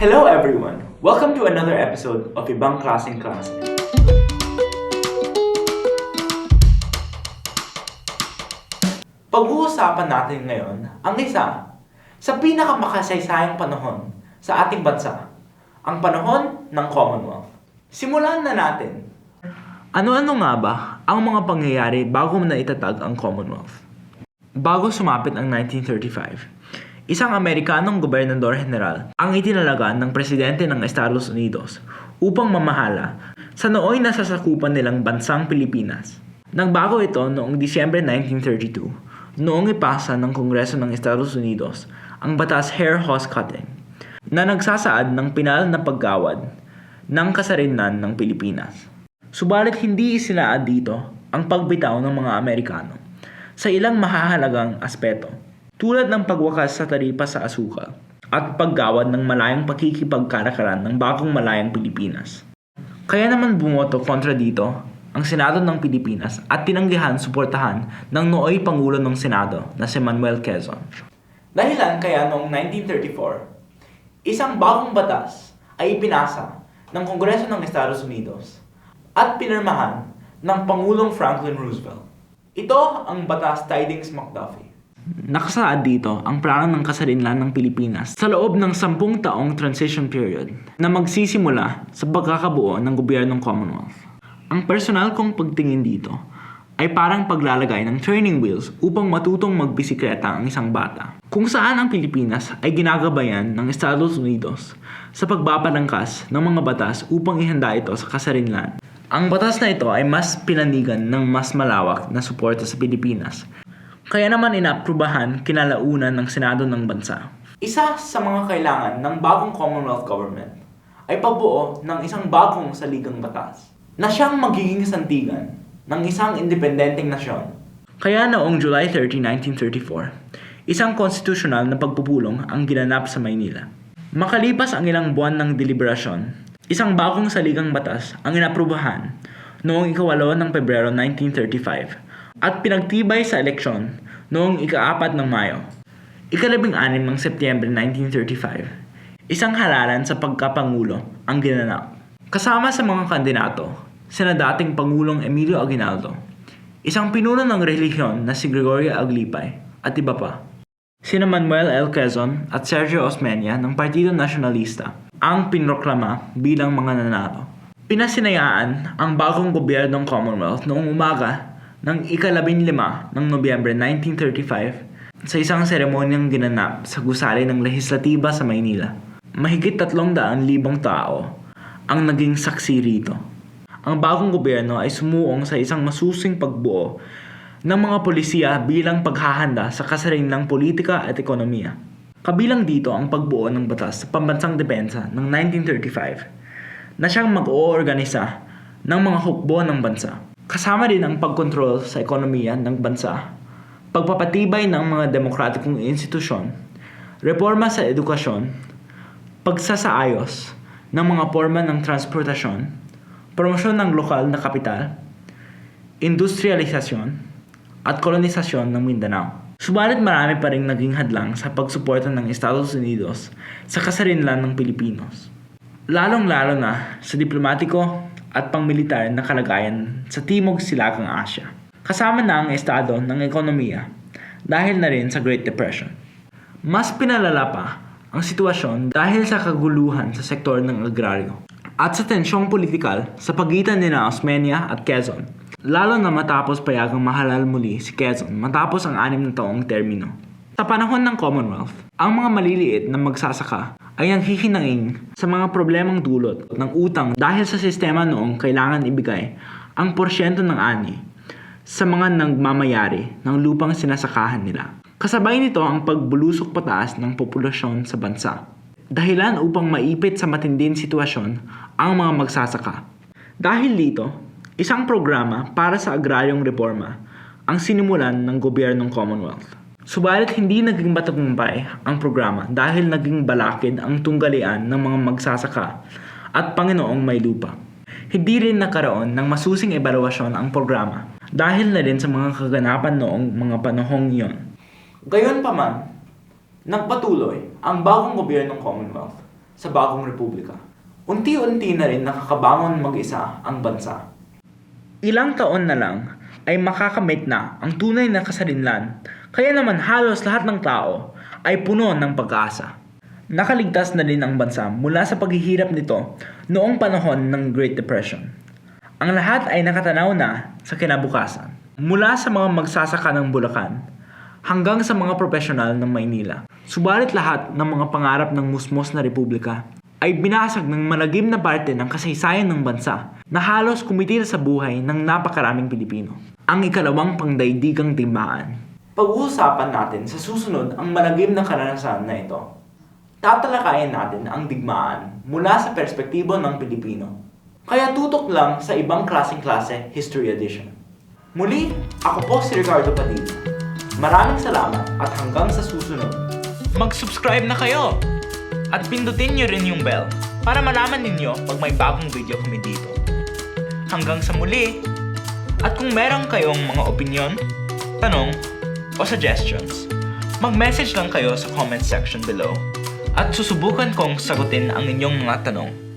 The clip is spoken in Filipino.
Hello everyone! Welcome to another episode of Ibang Klaseng Klase. Pag-uusapan natin ngayon ang isa sa pinakamakasaysayang panahon sa ating bansa, ang panahon ng Commonwealth. Simulan na natin. Ano-ano nga ba ang mga pangyayari bago na itatag ang Commonwealth? Bago sumapit ang 1935, isang Amerikanong gobernador general ang itinalaga ng presidente ng Estados Unidos upang mamahala sa nooy nasasakupan nilang bansang Pilipinas. Nagbago ito noong Disyembre 1932 noong ipasa ng Kongreso ng Estados Unidos ang batas Hair Horse Cutting na nagsasaad ng pinal na paggawad ng kasarinan ng Pilipinas. Subalit hindi isinaad dito ang pagbitaw ng mga Amerikano sa ilang mahahalagang aspeto tulad ng pagwakas sa taripa sa asukal at paggawad ng malayang pakikipagkarakaran ng bagong malayang Pilipinas. Kaya naman bumoto kontra dito ang Senado ng Pilipinas at tinanggihan suportahan ng nooy Pangulo ng Senado na si Manuel Quezon. Dahilan kaya noong 1934, isang bagong batas ay ipinasa ng Kongreso ng Estados Unidos at pinirmahan ng Pangulong Franklin Roosevelt. Ito ang Batas Tidings-McDuffie. Nakasaad dito ang plano ng kasarinlan ng Pilipinas sa loob ng sampung taong transition period na magsisimula sa pagkakabuo ng gobyernong Commonwealth. Ang personal kong pagtingin dito ay parang paglalagay ng training wheels upang matutong magbisikleta ang isang bata. Kung saan ang Pilipinas ay ginagabayan ng Estados Unidos sa pagbabalangkas ng mga batas upang ihanda ito sa kasarinlan. Ang batas na ito ay mas pinanigan ng mas malawak na suporta sa Pilipinas. Kaya naman inaaprubahan kinalaunan ng Senado ng bansa. Isa sa mga kailangan ng bagong Commonwealth Government ay pagbuo ng isang bagong saligang batas na siyang magiging santigan ng isang independenteng nasyon. Kaya noong July 30, 1934, isang konstitusyonal na pagpupulong ang ginanap sa Maynila. Makalipas ang ilang buwan ng deliberasyon, isang bagong saligang batas ang inaprubahan noong ikawalo ng Pebrero 1935 at pinagtibay sa eleksyon noong ikaapat ng Mayo. Ikalabing anim ng Setyembre 1935, isang halalan sa pagkapangulo ang ginanap. Kasama sa mga kandidato, sina dating Pangulong Emilio Aguinaldo, isang pinuno ng relihiyon na si Gregorio Aglipay, at iba pa. Sina Manuel L. Quezon at Sergio Osmeña ng Partido Nacionalista ang pinroklama bilang mga nanalo. Pinasinayaan ang bagong gobyernong Commonwealth noong umaga ng ikalabing lima ng Nobyembre 1935 sa isang seremonyang ginanap sa gusali ng lehislatiba sa Maynila. Mahigit tatlong daan libong tao ang naging saksi rito. Ang bagong gobyerno ay sumuong sa isang masusing pagbuo ng mga polisiya bilang paghahanda sa kasarinlang politika at ekonomiya. Kabilang dito ang pagbuo ng batas sa pambansang depensa ng 1935 na siyang mag-oorganisa ng mga hukbo ng bansa. Kasama din ang pagkontrol sa ekonomiya ng bansa, pagpapatibay ng mga demokratikong institusyon, reforma sa edukasyon, pagsasaayos ng mga forma ng transportasyon, promosyon ng lokal na kapital, industrialisasyon, at kolonisasyon ng Mindanao. Subalit marami pa rin naging hadlang sa pagsuporta ng Estados Unidos sa kasarinlan ng Pilipinos. Lalong-lalo na sa diplomatiko at pangmilitar na kalagayan sa Timog Silagang Asya. Kasama na ang estado ng ekonomiya dahil na rin sa Great Depression. Mas pinalala pa ang sitwasyon dahil sa kaguluhan sa sektor ng agraryo at sa tensyong politikal sa pagitan ni na Osmeña at Quezon Lalo na matapos payagang mahalal muli si Quezon matapos ang anim na taong termino. Sa panahon ng Commonwealth, ang mga maliliit na magsasaka ay ang hihinangin sa mga problemang dulot ng utang dahil sa sistema noong kailangan ibigay ang porsyento ng ani sa mga nagmamayari ng lupang sinasakahan nila. Kasabay nito ang pagbulusok pataas ng populasyon sa bansa. Dahilan upang maipit sa matinding sitwasyon ang mga magsasaka. Dahil dito, Isang programa para sa agraryong reforma ang sinimulan ng gobyernong Commonwealth. Subalit hindi naging matagumpay ang programa dahil naging balakid ang tunggalian ng mga magsasaka at Panginoong may lupa. Hindi rin nakaroon ng masusing ebaluasyon ang programa dahil na rin sa mga kaganapan noong mga panahong iyon. Gayon pa man, nagpatuloy ang bagong gobyernong Commonwealth sa bagong republika. Unti-unti na rin nakakabangon mag-isa ang bansa. Ilang taon na lang ay makakamit na ang tunay na kasarinlan, kaya naman halos lahat ng tao ay puno ng pag-asa. Nakaligtas na din ang bansa mula sa paghihirap nito noong panahon ng Great Depression. Ang lahat ay nakatanaw na sa kinabukasan. Mula sa mga magsasaka ng Bulacan hanggang sa mga profesional ng Maynila. Subalit lahat ng mga pangarap ng musmos na republika ay binasag ng malagim na parte ng kasaysayan ng bansa na halos kumitil sa buhay ng napakaraming Pilipino. Ang ikalawang pangdaigdigang timbaan. Pag-uusapan natin sa susunod ang malagim na karanasan na ito. Tatalakayin natin ang digmaan mula sa perspektibo ng Pilipino. Kaya tutok lang sa ibang klaseng klase History Edition. Muli, ako po si Ricardo Padilla. Maraming salamat at hanggang sa susunod. Mag-subscribe na kayo! At pindutin nyo rin yung bell para malaman ninyo pag may bagong video kami dito. Hanggang sa muli! At kung meron kayong mga opinion, tanong, o suggestions, mag-message lang kayo sa comment section below. At susubukan kong sagutin ang inyong mga tanong